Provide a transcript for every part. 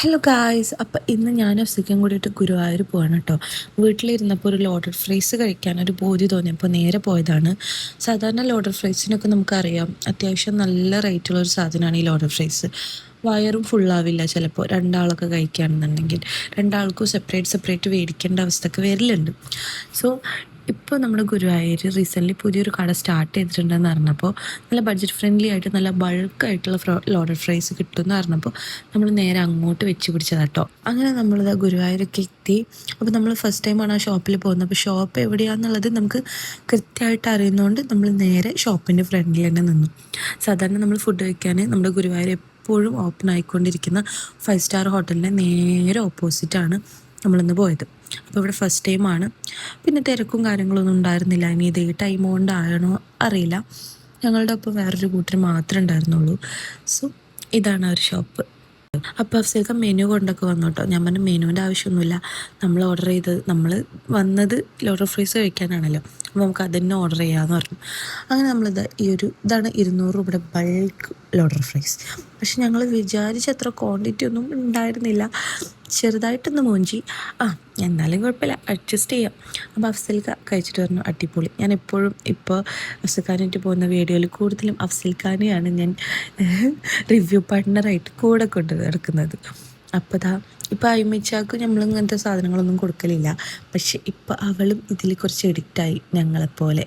Hello guys അപ്പം ഇന്ന് ഞാൻ അഫ്സിക്കും കൂടിയിട്ട് ഗുരുവായൂർ പോവാണ് കേട്ടോ. വീട്ടിലിരുന്നപ്പോൾ ഒരു ലോഡഡ് ഫ്രൈസ് കഴിക്കാൻ ഒരു ബോധി തോന്നിയപ്പോൾ നേരെ പോയതാണ്. സാധാരണ ലോഡഡ് ഫ്രൈസിനൊക്കെ നമുക്കറിയാം. അത്യാവശ്യം നല്ല റേറ്റുള്ള ഒരു സാധനമാണ് ഈ ലോഡഡ് ഫ്രൈസ് വയറും ഫുള്ളാവില്ല ചിലപ്പോൾ. രണ്ടാളൊക്കെ കഴിക്കുകയാണെന്നുണ്ടെങ്കിൽ. രണ്ടാൾക്കും സെപ്പറേറ്റ് സെപ്പറേറ്റ് മേടിക്കേണ്ട അവസ്ഥയൊക്കെ വരലുണ്ട്. സോ ഇപ്പോൾ നമ്മുടെ ഗുരുവായൂർ റീസെന്റ്ലി പുതിയൊരു കട സ്റ്റാർട്ട് ചെയ്തിട്ടുണ്ടെന്ന് പറഞ്ഞപ്പോൾ നല്ല ബഡ്ജറ്റ് ഫ്രണ്ട്ലി ആയിട്ട് നല്ല ബൾക്കായിട്ടുള്ള ഫ്രോ ലോഡഡ് ഫ്രൈസ് കിട്ടുമെന്ന് പറഞ്ഞപ്പോൾ നമ്മൾ നേരെ അങ്ങോട്ട് വെച്ച് പിടിച്ചതാട്ടോ. അങ്ങനെ നമ്മളിത് ഗുരുവായൂരൊക്കെ എത്തി. അപ്പോൾ നമ്മൾ ഫസ്റ്റ് ടൈമാണ് ആ ഷോപ്പിൽ പോകുന്നത്. അപ്പോൾ ഷോപ്പ് എവിടെയാണെന്നുള്ളത് നമുക്ക് കൃത്യമായിട്ട് അറിയുന്നതുകൊണ്ട് നമ്മൾ നേരെ ഷോപ്പിന്റെ ഫ്രണ്ടിൽ തന്നെ നിന്നു. സാധാരണ നമ്മൾ ഫുഡ് കഴിക്കാൻ നമ്മുടെ ഗുരുവായൂർ എപ്പോഴും ഓപ്പൺ ആയിക്കൊണ്ടിരിക്കുന്ന ഫൈവ് സ്റ്റാർ ഹോട്ടലിന്റെ നേരെ ഓപ്പോസിറ്റാണ് നമ്മളിന്ന് പോയത്. അപ്പോൾ ഇവിടെ ഫസ്റ്റ് ടൈമാണ് പിന്നെ തിരക്കും കാര്യങ്ങളൊന്നും ഉണ്ടായിരുന്നില്ല. ഇനി ഇതേ ടൈം കൊണ്ടാണോ അറിയില്ല. ഞങ്ങളുടെ ഒപ്പം വേറൊരു കൂട്ടർ മാത്രമേ ഉണ്ടായിരുന്നുള്ളൂ. സോ ഇതാണ് ആ ഒരു ഷോപ്പ് അപ്പോൾ അഫ്സൽക്ക മെനു കൊണ്ടൊക്കെ വന്നു കേട്ടോ ഞാൻ പറഞ്ഞു മെനുവിന്റെ ആവശ്യമൊന്നുമില്ല. നമ്മൾ ഓർഡർ ചെയ്തത് നമ്മൾ വന്നത് ലോഡർ ഫ്രീസ് കഴിക്കാനാണല്ലോ. അപ്പോൾ നമുക്ക് അതന്നെ ഓർഡർ ചെയ്യാമെന്ന് പറഞ്ഞു. അങ്ങനെ നമ്മളിത് ഈ ഒരു ഇതാണ് ഇരുന്നൂറ് രൂപയുടെ ബൾക്ക് ലോഡർ ഫ്രൈസ് പക്ഷെ ഞങ്ങൾ വിചാരിച്ചത്ര ക്വാണ്ടിറ്റി ഒന്നും ഉണ്ടായിരുന്നില്ല. ചെറുതായിട്ടൊന്ന് മോഞ്ചി. ആ എന്നാലും കുഴപ്പമില്ല. അഡ്ജസ്റ്റ് ചെയ്യാം. അപ്പോൾ അഫ്സൽക്ക കഴിച്ചിട്ട് പറഞ്ഞു അടിപൊളി. ഞാൻ എപ്പോഴും ഇപ്പോൾ അഫ്സൽഖാനായിട്ട് പോകുന്ന വീഡിയോയിൽ കൂടുതലും അഫ്സൽഖാനെയാണ് ഞാൻ റിവ്യൂ പാർട്ട്ണറായിട്ട് കൂടെ കൊണ്ട് നടക്കുന്നത്. അപ്പോൾ ദാ ഇപ്പോൾ അയിമിച്ചാക്ക് നമ്മൾ ഇങ്ങനത്തെ സാധനങ്ങളൊന്നും കൊടുക്കലില്ല. പക്ഷെ ഇപ്പോൾ അവളും ഇതിൽ കുറച്ച് എഡിക്റ്റായി ഞങ്ങളെപ്പോലെ.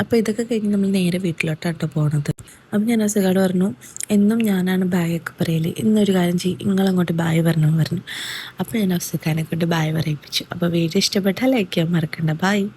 അപ്പോൾ ഇതൊക്കെ കഴിഞ്ഞ് നമ്മൾ നേരെ വീട്ടിലോട്ടാട്ടോ പോണത്. അപ്പം ഞാൻ അസുഖാട് പറഞ്ഞു എന്നും ഞാനാണ് ബായൊക്കെ പറയൽ. ഇന്നൊരു കാര്യം ചെയ്യും. നിങ്ങളങ്ങോട്ട് ബായ് പറഞ്ഞു പറഞ്ഞു. അപ്പോൾ ഞാൻ അസുഖാനെ കൊണ്ട് ബായ് പറയിപ്പിച്ചു. അപ്പോൾ വീഡിയോ ഇഷ്ടപ്പെട്ടാൽ ലൈക്ക് ചെയ്യാൻ മറക്കണ്ട. ബായ്